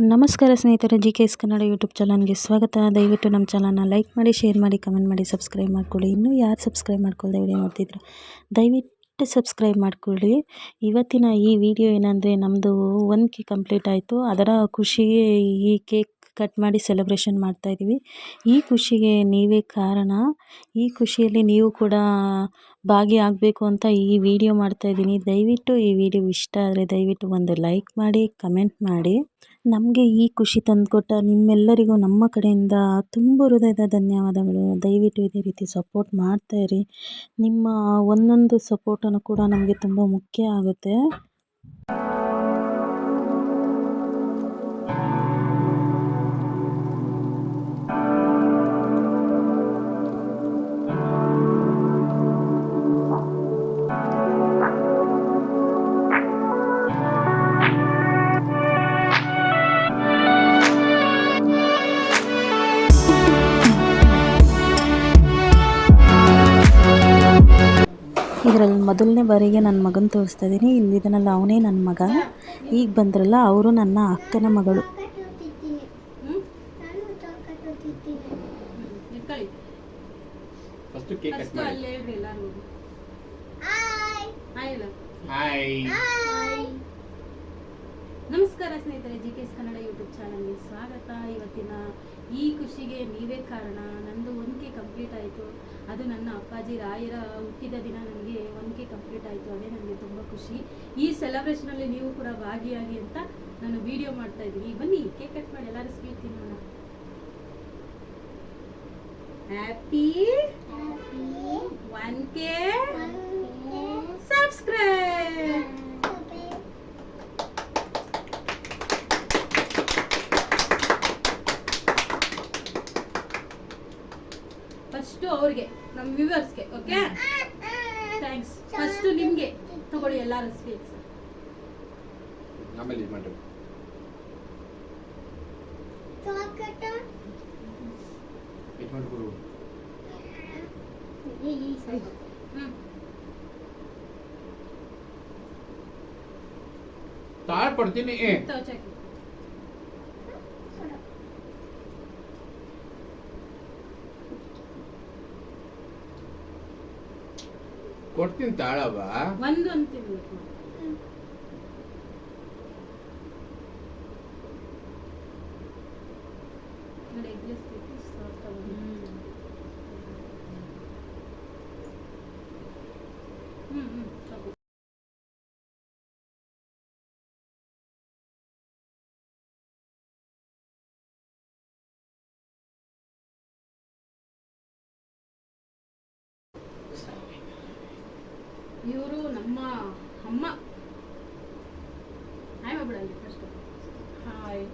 ನಮಸ್ಕಾರ ಸ್ನೇಹಿತರೆ, G K S Kannada YouTube ಚಾನಲ್ಗೆ ಸ್ವಾಗತ. ದಯವಿಟ್ಟು ನಮ್ಮ ಚಾನಲ್ನ ಲೈಕ್ ಮಾಡಿ, ಶೇರ್ ಮಾಡಿ, ಕಮೆಂಟ್ ಮಾಡಿ, ಸಬ್ಸ್ಕ್ರೈಬ್ ಮಾಡ್ಕೊಳ್ಳಿ. ಇನ್ನೂ ಯಾರು ಸಬ್ಸ್ಕ್ರೈಬ್ ಮಾಡ್ಕೊಳ್ಳದೆ ವಿಡಿಯೋ ನೋಡ್ತಿದ್ರು, ದಯವಿಟ್ಟು ಸಬ್ಸ್ಕ್ರೈಬ್ ಮಾಡ್ಕೊಳ್ಳಿ. ಇವತ್ತಿನ ಈ ವಿಡಿಯೋ ಏನಂದರೆ ನಮ್ಮದು ಒನ್ ಕೆ ಕಂಪ್ಲೀಟ್ ಆಯಿತು. ಅದರ ಖುಷಿಗೆ ಈ ಕೇಕ್ ಕಟ್ ಮಾಡಿ ಸೆಲೆಬ್ರೇಷನ್ ಮಾಡ್ತಾಯಿದ್ದೀವಿ ಈ ಖುಷಿಗೆ ನೀವೇ ಕಾರಣ. ಈ ಖುಷಿಯಲ್ಲಿ ನೀವು ಕೂಡ ಭಾಗಿಯಾಗಬೇಕು ಅಂತ ಈ ವಿಡಿಯೋ ಮಾಡ್ತಾಯಿದ್ದೀನಿ ದಯವಿಟ್ಟು ಈ ವಿಡಿಯೋ ಇಷ್ಟ ಆದರೆ ದಯವಿಟ್ಟು ಒಂದು ಲೈಕ್ ಮಾಡಿ ಕಮೆಂಟ್ ಮಾಡಿ. ನಮಗೆ ಈ ಖುಷಿ ತಂದುಕೊಟ್ಟ ನಿಮ್ಮೆಲ್ಲರಿಗೂ ನಮ್ಮ ಕಡೆಯಿಂದ ತುಂಬ ಹೃದಯದ ಧನ್ಯವಾದಗಳು. ದಯವಿಟ್ಟು ಇದೇ ರೀತಿ ಸಪೋರ್ಟ್ ಮಾಡ್ತಾಯಿರಿ ನಿಮ್ಮ ಒಂದೊಂದು ಸಪೋರ್ಟನ್ನು ಕೂಡ ನಮಗೆ ತುಂಬ ಮುಖ್ಯ ಆಗುತ್ತೆ. ಇದರಲ್ಲಿ ಮೊದಲನೇ ಬಾರಿಗೆ ನನ್ನ ಮಗನ ತೋರಿಸ್ತಾ ಇದ್ದೀನಿ ಇಲ್ಲಿದನಲ್ಲ ಅವನೇ ನನ್ನ ಮಗ. ಈಗ ಬಂದ್ರಲ್ಲ ಅವರು ನನ್ನ ಅಕ್ಕನ ಮಗಳು. ಇಟ್ಕೊಳ್ಳಿ ನಮಸ್ಕಾರ ಸ್ನೇಹಿತರೆ G K S Kannada YouTube ಚಾನಲ್ಗೆ ಸ್ವಾಗತ. ಇವತ್ತಿನ ಈ ಖುಷಿಗೆ ನೀವೇ ಕಾರಣ. ನಂದು ಒನ್ ಕೆ ಕಂಪ್ಲೀಟ್ ಆಯಿತು. ಅದು ನನ್ನ ಅಪ್ಪಾಜಿ ರಾಯರ ಹುಟ್ಟಿದ ದಿನ ನನಗೆ ಒನ್ ಕೆ ಕಂಪ್ಲೀಟ್ ಆಯಿತು. ಅದೇ ನನಗೆ ತುಂಬ ಖುಷಿ. ಈ ಸೆಲೆಬ್ರೇಷನಲ್ಲಿ ನೀವು ಕೂಡ ಭಾಗಿಯಾಗಿ ಅಂತ ನಾನು ವಿಡಿಯೋ ಮಾಡ್ತಾ ಇದ್ದೀನಿ. ಬನ್ನಿ, ಕೇಕ್ ಕಟ್ ಮಾಡಿ, ಎಲ್ಲರೂ ಸ್ವೀಟ್ ತಿನ್ನೋಣ. Happy one K subscribe first ಅವ್ರಿಗೆ ನಮ್ಮ ವ್ಯೂವರ್ಸ್ಗೆ ಓಕೆ ಥ್ಯಾಂಕ್ಸ್ ಫಸ್ಟ್ ನಿಮಗೆ. ತಗೊಳ್ಳಿ ಎಲ್ಲಾರು ಸ್ವೀಟ್ಸ್ ಆಮೇಲೆ ಇದು ಮಾಡಿ ಇದು ಮಾಡ್ಕೊಡು. ಹ್ಮ್. ತಾಳ್ ಪಡ್ತೀನಿ ಕೊಡ್ತೀನಿ ತಾಳವ ಒಂದು ಅಂತ ತಿನ್ಬೇಕು ನೋಡಿ egg rice ಆಗಿ. ಇವರು ನಮ್ಮ ಅಮ್ಮ. ಹಾಯ್ ಮಗಳಲ್ಲಿ ಫಸ್ಟ್ ಹಾಯ್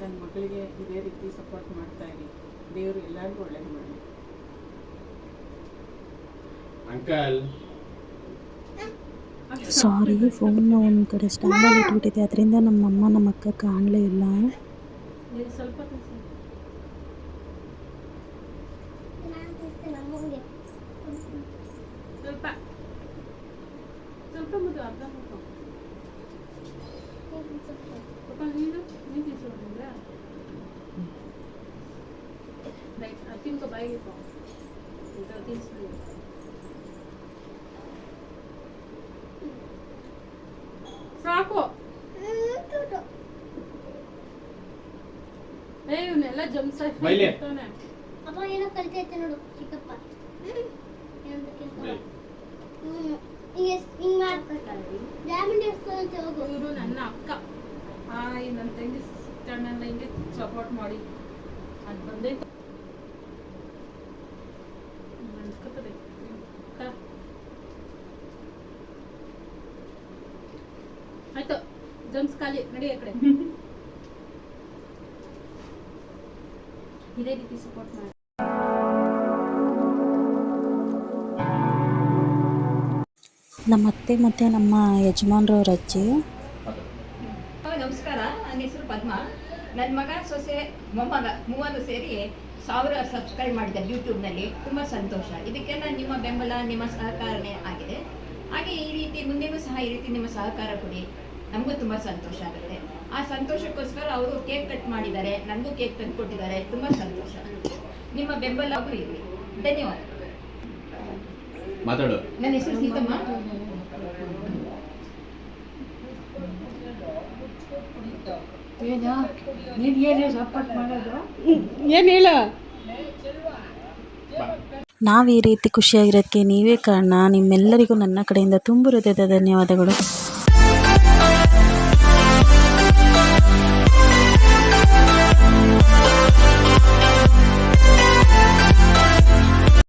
ನನ್ನ ಮಗಳಿಗೆ ಇದೇ ರೀತಿ ಸಪೋರ್ಟ್ ಮಾಡ್ತಾ ಇರಿ. ದೇವರು ಎಲ್ಲರಿಗೂ ಒಳ್ಳೇದು ಮಾಡಲಿ. ಅಂಕಲ್ ಸಾರಿ ಫೋನ್ನ ಒಂದು ಕಡೆ ಸ್ಟ್ಯಾಂಡಲ್ಲಿ ಇಟ್ಬಿಟ್ಟಿದೆ ಅದರಿಂದ ನಮ್ಮಮ್ಮ ನಮ್ಮ ಅಕ್ಕ ಕಾಣಲೇ ಇಲ್ಲ. ಸ್ವಲ್ಪ. ಸ್ವಲ್ಪ ಸ್ವಲ್ಪ ಮುದ್ದು ಅರ್ಧ ಮುದ್ದು ಪಾಪ ನೀನು ನೀನು ತಿನ್ಸೋದ್ರಿಂದ ರೈಟ್ ಅದು ತಿನ್ಕೊ ಬಾಯಿಗೆ ಇಟ್ಕೊ. ಇದು ತಿನ್ಸ್ಬಿಡಿ ಸಾಕು ಏ ಇವನ್ನೆಲ್ಲ ಜಂಪ್ಸ್ ಬೈಲೆ. ಅಪ್ಪ ಏನೋ ಕಲಿತೈತೆ ನೋಡು ಚಿಕ್ಕಪ್ಪ ಆಯ್ತು ಜಮ್ಸ್ ಖಾಲಿ ನಡಿ ಆ ಕಡೆ. ಇದೇ ರೀತಿ ಸಪೋರ್ಟ್ ಮಾಡಿ. ನಮ್ಮ ಅತ್ತೆ ಮತ್ತು ನಮ್ಮ ಯಜಮಾನ್ರವ್ರ ಅಜ್ಜಿ. ನಮಸ್ಕಾರ ನನ್ನ ಹೆಸರು ಪದ್ಮ. ನನ್ನ ಮಗ ಸೊಸೆ ಮೊಮ್ಮಗ ಮೂವರು ಸೇರಿ ಸಾವಿರ ಸಬ್ಸ್ಕ್ರೈಬ್ ಮಾಡಿದ್ದಾರೆ ಯೂಟ್ಯೂಬ್ನಲ್ಲಿ ತುಂಬ ಸಂತೋಷ. ಇದಕ್ಕೆಲ್ಲ ನಿಮ್ಮ ಬೆಂಬಲ ನಿಮ್ಮ ಸಹಕಾರನೇ ಆಗಿದೆ. ಹಾಗೆ ಈ ರೀತಿ ಮುಂದೆನೂ ಸಹ ಈ ರೀತಿ ನಿಮ್ಮ ಸಹಕಾರ ಕೊಡಿ. ನಮಗೂ ತುಂಬ ಸಂತೋಷ ಆಗುತ್ತೆ. ಆ ಸಂತೋಷಕ್ಕೋಸ್ಕರ ಅವರು ಕೇಕ್ ಕಟ್ ಮಾಡಿದ್ದಾರೆ. ನನಗೂ ಕೇಕ್ ತಂದು ಕೊಟ್ಟಿದ್ದಾರೆ ತುಂಬ ಸಂತೋಷ. ನಿಮ್ಮ ಬೆಂಬಲ ಅವರು ಇರಲಿ ಧನ್ಯವಾದ. ಮಾತಾಡು. ನನ್ನ ಹೆಸರು ಸೀತಮ್ಮ. ಬಾ ನಾವು ಈ ರೀತಿ ಖುಷಿಯಾಗಿರೋದಕ್ಕೆ ನೀವೇ ಕಾರಣ. ನಿಮ್ಮೆಲ್ಲರಿಗೂ ನನ್ನ ಕಡೆಯಿಂದ ತುಂಬ ಹೃದಯದ ಧನ್ಯವಾದಗಳು.